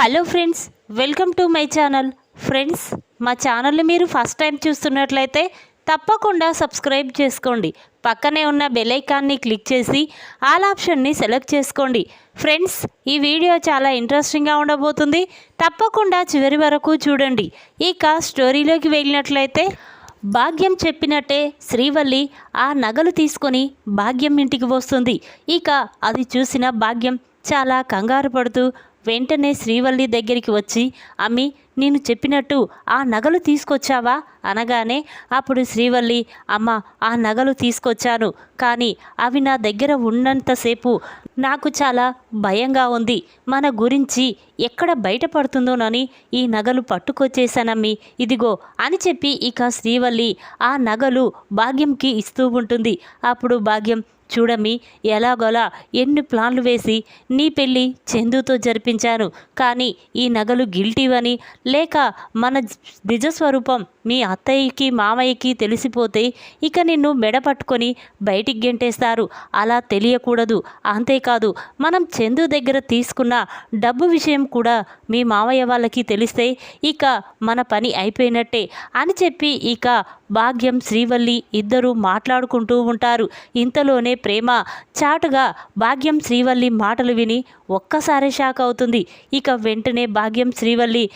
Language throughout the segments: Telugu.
Hello friends welcome to my channel. Friends మా ఛానల్ని మీరు ఫస్ట్ టైం చూస్తున్నట్లయితే తప్పకుండా సబ్స్క్రైబ్ చేసుకోండి. పక్కనే ఉన్న బెలైకాన్ని క్లిక్ చేసి ఆల్ ఆప్షన్ని సెలెక్ట్ చేసుకోండి. ఫ్రెండ్స్ ఈ వీడియో చాలా ఇంట్రెస్టింగ్గా ఉండబోతుంది. తప్పకుండా చివరి వరకు చూడండి. ఇక స్టోరీలోకి వెళ్ళినట్లయితే భాగ్యం చెప్పినట్టే శ్రీవల్లి ఆ నగలు తీసుకొని భాగ్యం ఇంటికి వస్తుంది. ఇక అది చూసిన భాగ్యం చాలా కంగారు పడుతూ వెంటనే శ్రీవల్లి దగ్గరికి వచ్చి అమ్మి నేను చెప్పినట్టు ఆ నగలు తీసుకొచ్చావా? అనగానే అప్పుడు శ్రీవల్లి అమ్మ ఆ నగలు తీసుకొచ్చాను కానీ అవి నా దగ్గర ఉన్నంతసేపు నాకు చాలా భయంగా ఉంది. మన గురించి ఎక్కడ బయటపడుతుందోనని ఈ నగలు పట్టుకొచ్చేసానమ్మి ఇదిగో అని చెప్పి ఇక శ్రీవల్లి ఆ నగలు భాగ్యంకి ఇస్తూ ఉంటుంది. అప్పుడు భాగ్యం చూడమి ఎలాగోలా ఎన్ని ప్లాన్లు వేసి నీ పెళ్ళి చందుతో జరిపించాను. కానీ ఈ నగలు గిల్టీవని లేక మన నిజస్వరూపం మీ అత్తయ్యకి మామయ్యకి తెలిసిపోతే ఇక నిన్ను మెడ పట్టుకొని బయటికి గెంటేస్తారు. అలా తెలియకూడదు. అంతేకాదు మనం చందు దగ్గర తీసుకున్న డబ్బు విషయం కూడా మీ మామయ్య వాళ్ళకి తెలిస్తే ఇక మన పని అయిపోయినట్టే అని చెప్పి ఇక భాగ్యం శ్రీవల్లి ఇద్దరూ మాట్లాడుకుంటూ ఉంటారు. ఇంతలోనే ప్రేమ చాటుగా భాగ్యం శ్రీవల్లి మాటలు విని ఒక్కసారి షాక్ అవుతుంది. ఇక వెంటనే భాగ్యం శ్రీవల్లి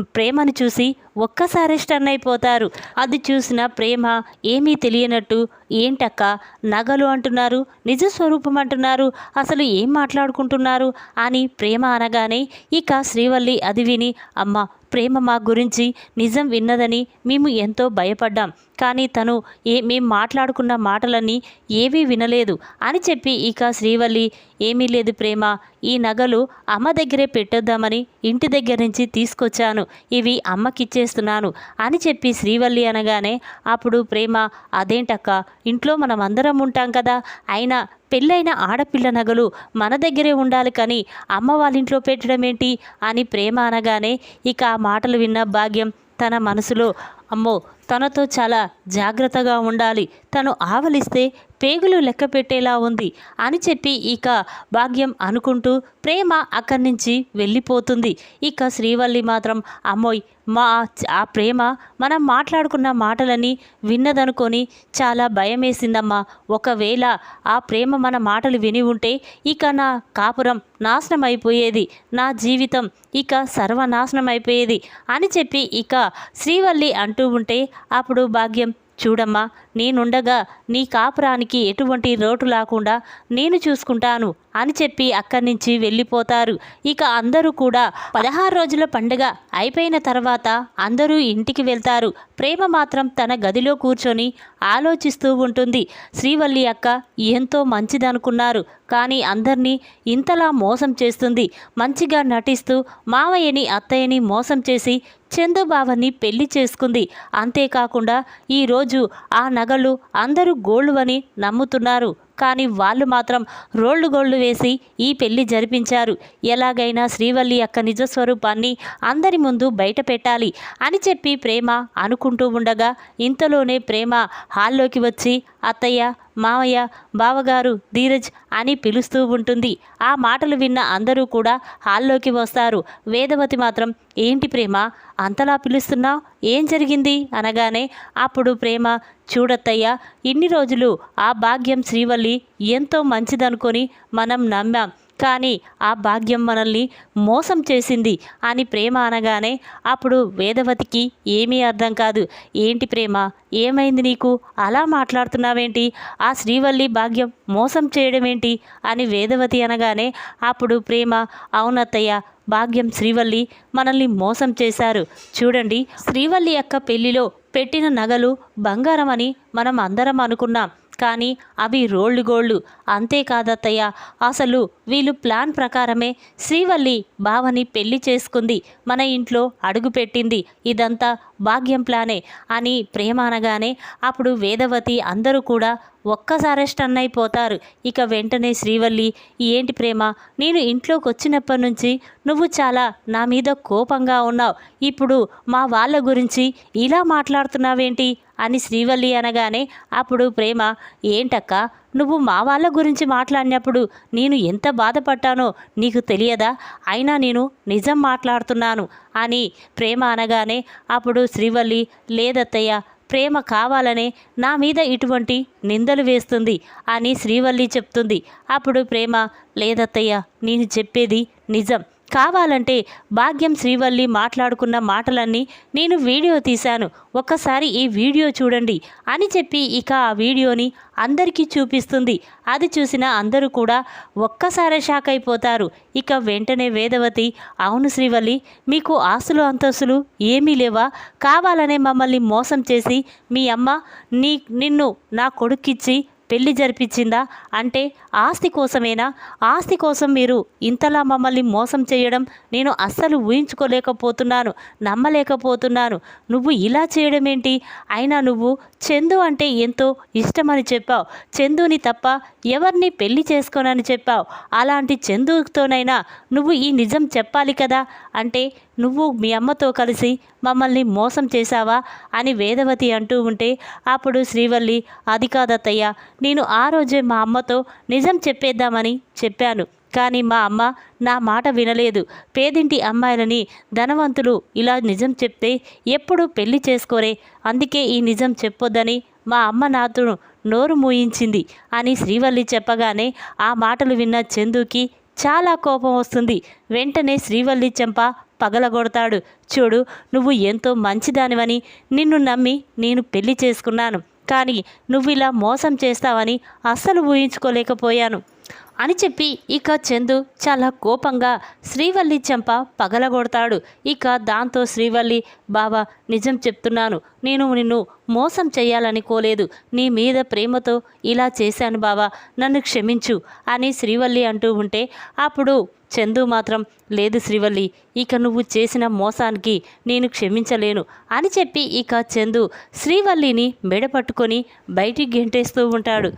ప్రేమను చూసి ఒక్కసారి స్టన్ అయిపోతారు. అది చూసిన ప్రేమ ఏమీ తెలియనట్టు ఏంటక్క నగలు అంటున్నారు నిజ స్వరూపం అంటున్నారు అసలు ఏం మాట్లాడుకుంటున్నారు? అని ప్రేమ అనగానే ఇక శ్రీవల్లి అది విని అమ్మ ప్రేమ మా గురించి నిజం విన్నదని మేము ఎంతో భయపడ్డాం. కానీ తను ఏ మేము మాట్లాడుకున్న మాటలన్నీ ఏవీ వినలేదు అని చెప్పి ఇక శ్రీవల్లి ఏమీ లేదు ప్రేమ ఈ నగలు అమ్మ దగ్గరే పెట్టొద్దామని ఇంటి దగ్గర నుంచి తీసుకొచ్చాను. ఇవి అమ్మకిచ్చేస్తున్నాను అని చెప్పి శ్రీవల్లి అనగానే అప్పుడు ప్రేమ అదేంటక్క? ఇంట్లో మనం అందరం ఉంటాం కదా. అయినా పెళ్ళైన ఆడపిల్ల నగలు మన దగ్గరే ఉండాలి కానీ అమ్మ వాళ్ళ ఇంట్లో పెట్టడం ఏంటి అని ప్రేమ అనగానే ఇక ఆ మాటలు విన్న భాగ్యం తన మనసులో అమ్మో తనతో చాలా జాగ్రత్తగా ఉండాలి. తను ఆవలిస్తే పేగులు లెక్క పెట్టేలా ఉంది అని చెప్పి ఇక భాగ్యం అనుకుంటూ ప్రేమ అక్కడి నుంచి వెళ్ళిపోతుంది. ఇక శ్రీవల్లి మాత్రం అమ్మోయ్ మా ఆ ప్రేమ మనం మాట్లాడుకున్న మాటలని విన్నదనుకొని చాలా భయమేసిందమ్మా. ఒకవేళ ఆ ప్రేమ మన మాటలు విని ఉంటే ఇక నా కాపురం నాశనం అయిపోయేది నా జీవితం ఇక సర్వనాశనం అయిపోయేది అని చెప్పి ఇక శ్రీవల్లి అంటూ ఉంటే అప్పుడు భాగ్యం చూడమ్మా నేనుండగా నీ కాపురానికి ఎటువంటి రోటు లేకుండా నేను చూసుకుంటాను అని చెప్పి అక్కడి నుంచి వెళ్ళిపోతారు. ఇక అందరూ కూడా పదహారు రోజుల పండుగ అయిపోయిన తర్వాత అందరూ ఇంటికి వెళ్తారు. ప్రేమ మాత్రం తన గదిలో కూర్చొని ఆలోచిస్తూ ఉంటుంది. శ్రీవల్లి అక్క ఎంతో మంచిదనుకున్నారు. కానీ అందరినీ ఇంతలా మోసం చేస్తుంది. మంచిగా నటిస్తూ మావయ్యని అత్తయ్యని మోసం చేసి చందుబావని పెళ్ళి చేసుకుంది. అంతేకాకుండా ఈరోజు ఆ నగలు అందరూ గోల్డ్ అని నమ్ముతున్నారు. కానీ వాళ్ళు మాత్రం రోళ్ళు గోళ్ళు వేసి ఈ పెళ్ళి జరిపించారు. ఎలాగైనా శ్రీవల్లి యొక్క నిజస్వరూపాన్ని అందరి ముందు బయట పెట్టాలి అని చెప్పి ప్రేమ అనుకుంటూ ఉండగా ఇంతలోనే ప్రేమ హాల్లోకి వచ్చి అత్తయ్య మామయ్య బావగారు ధీరజ్ అని పిలుస్తూ ఉంటుంది. ఆ మాటలు విన్న అందరూ కూడా హాల్లోకి వస్తారు. వేదవతి మాత్రం ఏంటి ప్రేమ? అంతలా పిలుస్తున్నావు? ఏం జరిగింది? అనగానే అప్పుడు ప్రేమ చూడత్తయ్యా ఇన్ని రోజులు ఆ భాగ్యం శ్రీవల్లి ఎంతో మంచిదనుకొని మనం నమ్మాం. కానీ ఆ భాగ్యం మనల్ని మోసం చేసింది అని ప్రేమ అనగానే అప్పుడు వేదవతికి ఏమీ అర్థం కాదు. ఏంటి ప్రేమ? ఏమైంది నీకు? అలా మాట్లాడుతున్నావేంటి? ఆ శ్రీవల్లి భాగ్యం మోసం చేయడం ఏంటి అని వేదవతి అనగానే అప్పుడు ప్రేమ అవునత్తయ్య భాగ్యం శ్రీవల్లి మనల్ని మోసం చేశారు. చూడండి శ్రీవల్లి యొక్క పెళ్ళిలో పెట్టిన నగలు బంగారం అని మనం అందరం అనుకున్నాం. కానీ అవి రోళ్ళు గోళ్ళు. అంతేకాదత్తయ్య అసలు వీళ్ళు ప్లాన్ ప్రకారమే శ్రీవల్లి బావని పెళ్ళి చేసుకుంది. మన ఇంట్లో అడుగుపెట్టింది ఇదంతా భాగ్యం ప్లానే అని ప్రేమ అనగానే అప్పుడు వేదవతి అందరూ కూడా ఒక్కసారి స్టన్ అయిపోతారు. ఇక వెంటనే శ్రీవల్లి ఏంటి ప్రేమ? నేను ఇంట్లోకి వచ్చినప్పటి నుంచి నువ్వు చాలా నా మీద కోపంగా ఉన్నావు. ఇప్పుడు మా వాళ్ళ గురించి ఇలా మాట్లాడుతున్నావేంటి? అని శ్రీవల్లి అనగానే అప్పుడు ప్రేమ ఏంటక్క నువ్వు మా వాళ్ళ గురించి మాట్లాడినప్పుడు నేను ఎంత బాధపడ్డానో నీకు తెలియదా? అయినా నేను నిజం మాట్లాడుతున్నాను అని ప్రేమ అనగానే అప్పుడు శ్రీవల్లి లేదత్తయ్య ప్రేమ కావాలనే నా మీద ఇటువంటి నిందలు వేస్తుంది అని శ్రీవల్లి చెప్తుంది. అప్పుడు ప్రేమ లేదత్తయ్య నేను చెప్పేది నిజం. కావాలంటే భాగ్యం శ్రీవల్లి మాట్లాడుకున్న మాటలన్నీ నేను వీడియో తీశాను. ఒక్కసారి ఈ వీడియో చూడండి అని చెప్పి ఇక ఆ వీడియోని అందరికీ చూపిస్తుంది. అది చూసిన అందరూ కూడా ఒక్కసారే షాక్ అయిపోతారు. ఇక వెంటనే వేదవతి అవును శ్రీవల్లి మీకు ఆస్తులు అంతస్తులు ఏమీ లేవా? కావాలనే మమ్మల్ని మోసం చేసి మీ అమ్మ నీ నిన్ను నా కొడుక్కిచ్చి పెళ్ళి జరిపించిందా? అంటే ఆస్తి కోసమేనా? ఆస్తి కోసం మీరు ఇంతలా మమ్మల్ని మోసం చేయడం నేను అస్సలు ఊహించుకోలేకపోతున్నాను నమ్మలేకపోతున్నాను. నువ్వు ఇలా చేయడం ఏంటి అయినా నువ్వు చందు అంటే ఎంతో ఇష్టమని చెప్పావు. చందుని తప్ప ఎవరిని పెళ్ళి చేసుకోనని చెప్పావు. అలాంటి చందుతోనైనా నువ్వు ఈ నిజం చెప్పాలి కదా? అంటే నువ్వు మీ అమ్మతో కలిసి మమ్మల్ని మోసం చేశావా అని వేదవతి అంటూ ఉంటే అప్పుడు శ్రీవల్లి అది కాదత్తయ్య నేను ఆ రోజే మా అమ్మతో నిజం చెప్పేద్దామని చెప్పాను. కానీ మా అమ్మ నా మాట వినలేదు. పేదింటి అమ్మాయిలని ధనవంతులు ఇలా నిజం చెప్తే ఎప్పుడు పెళ్ళి చేసుకోరే? అందుకే ఈ నిజం చెప్పొద్దని మా అమ్మ నాతో నోరు మూయించింది అని శ్రీవల్లి చెప్పగానే ఆ మాటలు విన్న చందుకి చాలా కోపం వస్తుంది. వెంటనే శ్రీవల్లి చెంప పగలగొడతాడు. చూడు నువ్వు ఎంతో మంచిదానివని నిన్ను నమ్మి నేను పెళ్ళి చేసుకున్నాను. కానీ నువ్వు ఇలా మోసం చేస్తావని అస్సలు ఊహించుకోలేకపోయాను. అని చెప్పి ఇక చందు చాలా కోపంగా శ్రీవల్లి చెంప పగలగొడతాడు. ఇక దాంతో శ్రీవల్లి బావా నిజం చెప్తున్నాను. నేను నిన్ను మోసం చేయాలనుకోలేదు నీ మీద ప్రేమతో ఇలా చేశాను బావా. నన్ను క్షమించు అని శ్రీవల్లి అంటూ ఉంటే అప్పుడు చందు మాత్రం లేదు శ్రీవల్లి ఇక నువ్వు చేసిన మోసానికి నేను క్షమించలేను అని చెప్పి ఇక చందు శ్రీవల్లిని మెడపట్టుకొని బయటికి గెంటేస్తూ ఉంటాడు.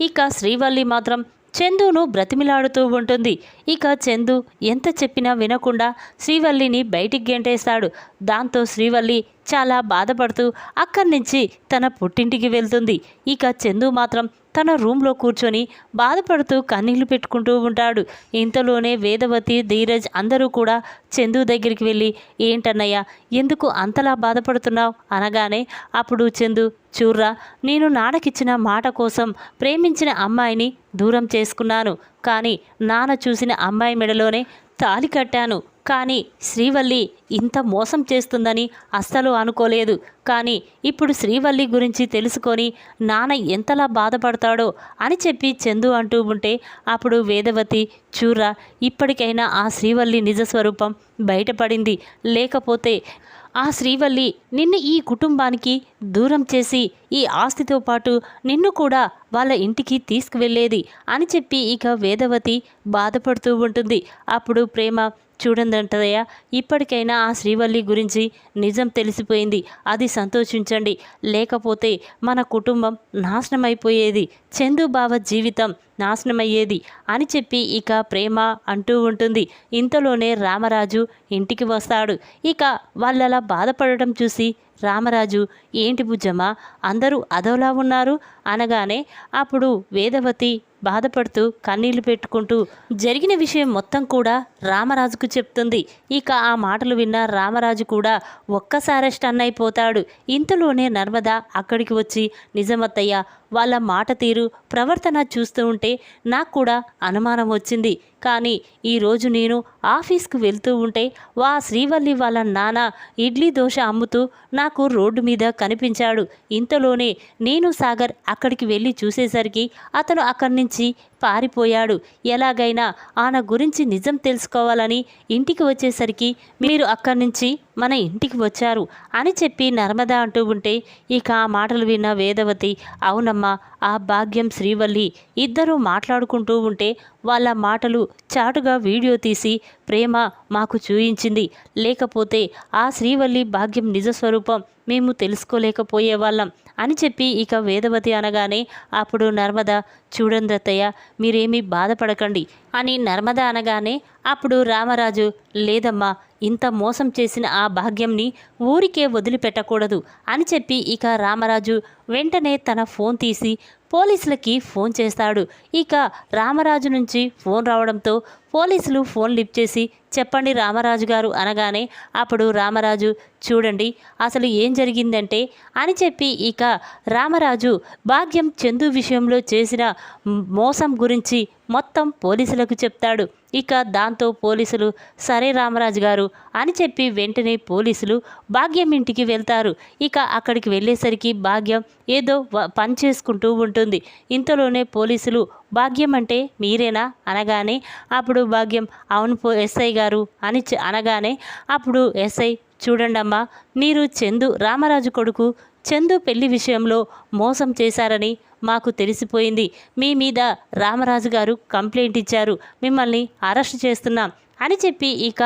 ఇక శ్రీవల్లి మాత్రం చందును బ్రతిమిలాడుతూ ఉంటుంది. ఇక చందు ఎంత చెప్పినా వినకుండా శ్రీవల్లిని బయటికి గెంటేస్తాడు. దాంతో శ్రీవల్లి చాలా బాధపడుతూ అక్కడి నుంచి తన పుట్టింటికి వెళ్తుంది. ఇక చందు మాత్రం తన రూమ్లో కూర్చొని బాధపడుతూ కన్నీళ్ళు పెట్టుకుంటూ ఉంటాడు. ఇంతలోనే వేదవతి ధీరజ్ అందరూ కూడా చందు దగ్గరికి వెళ్ళి ఏంటన్నయ్య ఎందుకు అంతలా బాధపడుతున్నావు? అనగానే అప్పుడు చందు చూర్రా నేను నాన్నకిచ్చిన మాట కోసం ప్రేమించిన అమ్మాయిని దూరం చేసుకున్నాను. కానీ నాన్న చూసిన అమ్మాయి మెడలోనే తాలి కట్టాను. కానీ శ్రీవల్లి ఇంత మోసం చేస్తుందని అస్సలు అనుకోలేదు. కానీ ఇప్పుడు శ్రీవల్లి గురించి తెలుసుకొని నాన్న ఎంతలా బాధపడతాడో అని చెప్పి చందు అంటూ ఉంటే అప్పుడు వేదవతి చూర్రా ఇప్పటికైనా ఆ శ్రీవల్లి నిజస్వరూపం బయటపడింది. లేకపోతే ఆ శ్రీవల్లి నిన్ను ఈ కుటుంబానికి దూరం చేసి ఈ ఆస్తితో పాటు నిన్ను కూడా వాళ్ళ ఇంటికి తీసుకువెళ్ళేది అని చెప్పి ఇక వేదవతి బాధపడుతూ ఉంటుంది. అప్పుడు ప్రేమ చూడందంటదయ్య ఇప్పటికైనా ఆ శ్రీవల్లి గురించి నిజం తెలిసిపోయింది. అది సంతోషించండి. లేకపోతే మన కుటుంబం నాశనమైపోయేది. చందు బావ జీవితం నాశనమయ్యేది అని చెప్పి ఇక ప్రేమ అంటూ ఉంటుంది. ఇంతలోనే రామరాజు ఇంటికి వస్తాడు. ఇక వాళ్ళలా బాధపడటం చూసి రామరాజు ఏంటి బుజ్జమ్మ అందరూ అదోలా ఉన్నారు? అనగానే అప్పుడు వేదవతి బాధపడుతూ కన్నీళ్ళు పెట్టుకుంటూ జరిగిన విషయం మొత్తం కూడా రామరాజుకు చెప్తుంది. ఇక ఆ మాటలు విన్న రామరాజు కూడా ఒక్కసారి స్టన్ అయిపోతాడు. ఇంతలోనే నర్మద అక్కడికి వచ్చి నిజమత్తయ్య వాళ్ళ మాట తీరు ప్రవర్తన చూస్తూ ఉంటే నాకు కూడా అనుమానం వచ్చింది. కానీ ఈరోజు నేను ఆఫీస్కు వెళ్తూ ఉంటే వా శ్రీవల్లి వాళ్ళ నాన్న ఇడ్లీ దోశ అమ్ముతూ నాకు రోడ్డు మీద కనిపించాడు. ఇంతలోనే నేను సాగర్ అక్కడికి వెళ్ళి చూసేసరికి అతను అక్కడి నుంచి নিয়েছি పారిపోయాడు. ఎలాగైనా ఆన గురించి నిజం తెలుసుకోవాలని ఇంటికి వచ్చేసరికి మీరు అక్కడి నుంచి మన ఇంటికి వచ్చారు అని చెప్పి నర్మదా అంటూ ఉంటే ఇక ఆ మాటలు విన్న వేదవతి అవునమ్మా ఆ భాగ్యం శ్రీవల్లి ఇద్దరూ మాట్లాడుకుంటూ ఉంటే వాళ్ళ మాటలు చాటుగా వీడియో తీసి ప్రేమ మాకు చూయించింది. లేకపోతే ఆ శ్రీవల్లి భాగ్యం నిజస్వరూపం మేము తెలుసుకోలేకపోయేవాళ్ళం అని చెప్పి ఇక వేదవతి అనగానే అప్పుడు నర్మద చూడండి మీరేమీ బాధపడకండి. అని నర్మద అనగానే అప్పుడు రామరాజు లేదమ్మా ఇంత మోసం చేసిన ఆ భాగ్యంని ఊరికే వదిలిపెట్టకూడదు అని చెప్పి ఇక రామరాజు వెంటనే తన ఫోన్ తీసి పోలీసులకి ఫోన్ చేస్తాడు. ఇక రామరాజు నుంచి ఫోన్ రావడంతో పోలీసులు ఫోన్ లిఫ్ట్ చేసి చెప్పండి రామరాజు గారు అనగానే అప్పుడు రామరాజు చూడండి అసలు ఏం జరిగిందంటే అని చెప్పి ఇక రామరాజు భాగ్యం చందు విషయంలో చేసిన మోసం గురించి మొత్తం పోలీసులకు చెప్తాడు. ఇక దాంతో పోలీసులు సరే రామరాజు గారు అని చెప్పి వెంటనే పోలీసులు భాగ్యం ఇంటికి వెళ్తారు. ఇక అక్కడికి వెళ్ళేసరికి భాగ్యం ఏదో పని చేసుకుంటూ ఉంటుంది. ఇంతలోనే పోలీసులు భాగ్యం అంటే మీరేనా? అనగానే అప్పుడు భాగ్యం అవును పో ఎస్ఐ గారు అని అనగానే అప్పుడు ఎస్ఐ చూడండమ్మా మీరు చందు రామరాజు కొడుకు చందు పెళ్ళి విషయంలో మోసం చేశారని మాకు తెలిసిపోయింది. మీ మీద రామరాజు గారు కంప్లైంట్ ఇచ్చారు. మిమ్మల్ని అరెస్ట్ చేస్తున్నాం అని చెప్పి ఇక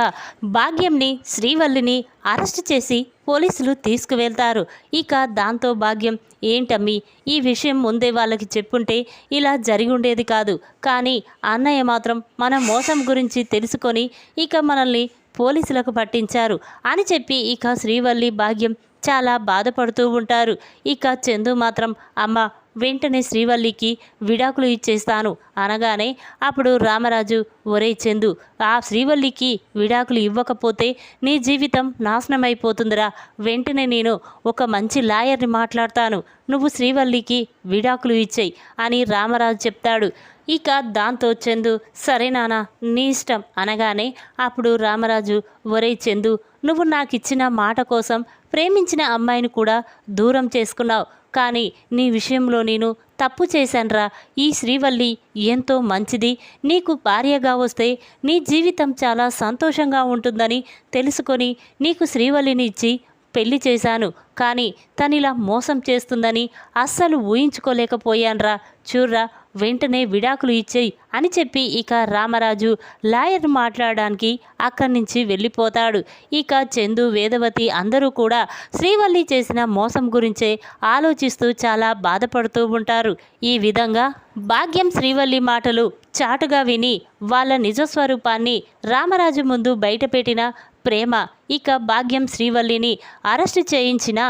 భాగ్యంని శ్రీవల్లిని అరెస్ట్ చేసి పోలీసులు తీసుకువెళ్తారు. ఇక దాంతో భాగ్యం ఏంటమ్మి ఈ విషయం ముందే వాళ్ళకి చెప్పుంటే ఇలా జరిగి ఉండేది కాదు. కానీ అన్నయ్య మాత్రం మన మోసం గురించి తెలుసుకొని ఇక మనల్ని పోలీసులకు పట్టించారు అని చెప్పి ఇక శ్రీవల్లి భాగ్యం చాలా బాధపడుతూ ఉంటారు. ఇక చందు మాత్రం అమ్మ వెంటనే శ్రీవల్లికి విడాకులు ఇచ్చేస్తాను అనగానే అప్పుడు రామరాజు ఒరే చందు ఆ శ్రీవల్లికి విడాకులు ఇవ్వకపోతే నీ జీవితం నాశనమైపోతుందిరా. వెంటనే నేను ఒక మంచి లాయర్ని మాట్లాడతాను. నువ్వు శ్రీవల్లికి విడాకులు ఇచ్చేయి అని రామరాజు చెప్తాడు. ఇక దాంతో చందు సరే నాన్న నీ ఇష్టం అనగానే అప్పుడు రామరాజు ఒరే చందు నువ్వు నాకు ఇచ్చిన మాట కోసం ప్రేమించిన అమ్మాయిని కూడా దూరం చేసుకున్నావు. కానీ నీ విషయంలో నేను తప్పు చేశాన్రా. ఈ శ్రీవల్లి ఎంతో మంచిది. నీకు భార్యగా వస్తే నీ జీవితం చాలా సంతోషంగా ఉంటుందని తెలుసుకొని నీకు శ్రీవల్లిని ఇచ్చి పెళ్ళి చేశాను. కానీ తనిలా మోసం చేస్తుందని అస్సలు ఊహించుకోలేకపోయాన్రా. చూర్రా వెంటనే విడాకులు ఇచ్చేయి అని చెప్పి ఇక రామరాజు లాయర్ మాట్లాడడానికి అక్కడి నుంచి వెళ్ళిపోతాడు. ఇక చందు వేదవతి అందరూ కూడా శ్రీవల్లి చేసిన మోసం గురించే ఆలోచిస్తూ చాలా బాధపడుతూ ఉంటారు. ఈ విధంగా భాగ్యం శ్రీవల్లి మాటలు చాటుగా విని వాళ్ళ నిజస్వరూపాన్ని రామరాజు ముందు బయటపెట్టిన ప్రేమ. ఇక భాగ్యం శ్రీవల్లిని అరెస్ట్ చేయించిన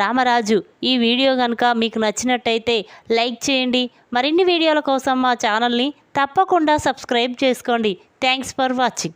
రామరాజు. ఈ వీడియో కనుక మీకు నచ్చినట్టయితే లైక్ చేయండి. మరిన్ని వీడియోల కోసం మా ఛానల్ని తప్పకుండా సబ్స్క్రైబ్ చేసుకోండి. Thanks for watching.